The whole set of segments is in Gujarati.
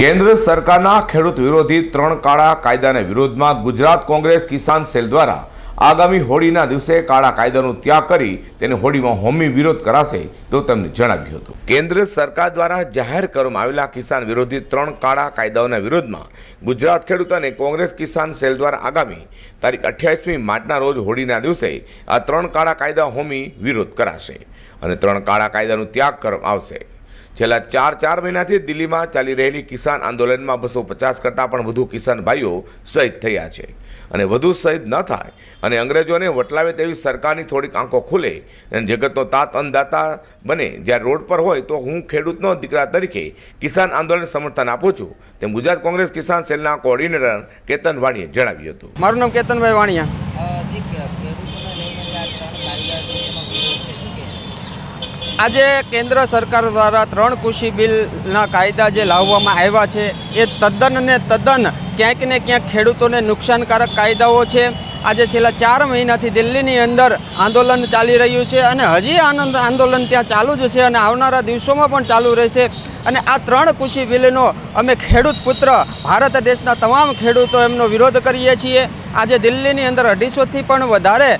કેન્દ્ર સરકારના ખેડૂત વિરોધી ત્રણ કાળા કાયદાના વિરોધમાં ગુજરાત કોંગ્રેસ કિસાન સેલ દ્વારા આગામી હોળીના દિવસે કાળા કાયદાનો ત્યાગ કરી તેને હોળીમાં હોમી વિરોધ કરાશે તો તેમને જણાવ્યું હતું. કેન્દ્ર સરકાર દ્વારા જાહેર કરવામાં આવેલા કિસાન વિરોધી ત્રણ કાળા કાયદાઓના વિરોધમાં ગુજરાત ખેડૂત અને કોંગ્રેસ કિસાન સેલ દ્વારા આગામી તારીખ અઠ્યાવીસમી માર્ચના રોજ હોળીના દિવસે આ ત્રણ કાળા કાયદા હોમી વિરોધ કરાશે અને ત્રણ કાળા કાયદાનો ત્યાગ કરવામાં આવશે. છેલ્લા ચાર ચાર મહિનાથી દિલ્હીમાં ચાલી રહેલી કિસાન આંદોલનમાં બસો પચાસ કરતાં પણ વધુ કિસાન ભાઈઓ શહીદ થયા છે. અને વધુ શહીદ ન થાય અને અંગ્રેજોને વટલાવે તેવી સરકારની થોડીક આંખો ખુલે અને જગતનો તાત અન્નદાતા બને જ્યારે રોડ પર હોય તો હું ખેડૂતનો દીકરા તરીકે કિસાન આંદોલન સમર્થન આપું છું. તેમ ગુજરાત કોંગ્રેસ કિસાન સેલના કોઓર્ડિનેટર કેતન વાણીએ જણાવ્યું હતું. મારું નામ કેતનભાઈ વાણિયા અ, જે કે ખેડૂતોને લઈને જે આ ત્રણ કાયદા છે એનો વિરોધ છે શું કહેશો આજે કેન્દ્ર સરકાર દ્વારા ત્રણ કૃષિ બિલના કાયદા જે લાવવામાં આવ્યા છે, એ તદ્દન ને તદ્દન ક્યાંક ને ક્યાંક ખેડૂતોને નુકસાનકારક કાયદાઓ છે. આજે છેલ્લા ચાર મહિનાથી દિલ્હીની અંદર આંદોલન ચાલી રહ્યું છે અને હજી આનંદ આંદોલન ત્યાં ચાલુ જ છે અને આવનારા દિવસોમાં પણ ચાલુ રહેશે. અને આ ત્રણ કૃષિ બિલનો અમે ખેડૂત પુત્ર, ભારત દેશના તમામ ખેડૂતો એમનો વિરોધ કરીએ છીએ. આજે દિલ્હીની અંદર અઢીસોથી પણ વધારે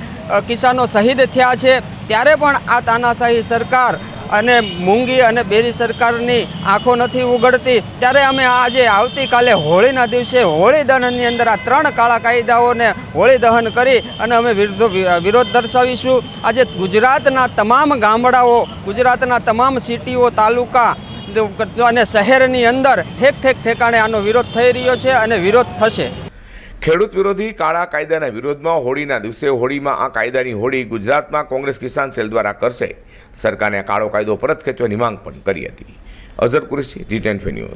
કિસાનો શહીદ થયા છે. ત્યારે પણ આ તાનાશાહી સરકાર અને મૂંગી અને બેરી સરકારની આંખો નથી ઉગડતી. ત્યારે અમે આજે આવતીકાલે હોળીના દિવસે હોળી દહનની અંદર આ ત્રણ કાળા કાયદાઓને હોળી દહન કરી અને અમે વિરોધ વિરોધ દર્શાવીશું. આજે ગુજરાતના તમામ ગામડાઓ, ગુજરાતના તમામ સિટીઓ, તાલુકા અને શહેરની અંદર ઠેક ઠેક ઠેકાણે આનો વિરોધ થઈ રહ્યો છે અને વિરોધ થશે. ખેડૂત વિરોધી કાળા કાયદાના વિરોધમાં હોળીના દિવસે હોળીમાં આ કાયદાની હોળી ગુજરાતમાં કોંગ્રેસ કિસાન સેલ દ્વારા કરશે. સરકારને કાળો કાયદો પરત ખેંચવાની માંગ પણ કરી હતી. Azhar Qureshi, G ten news.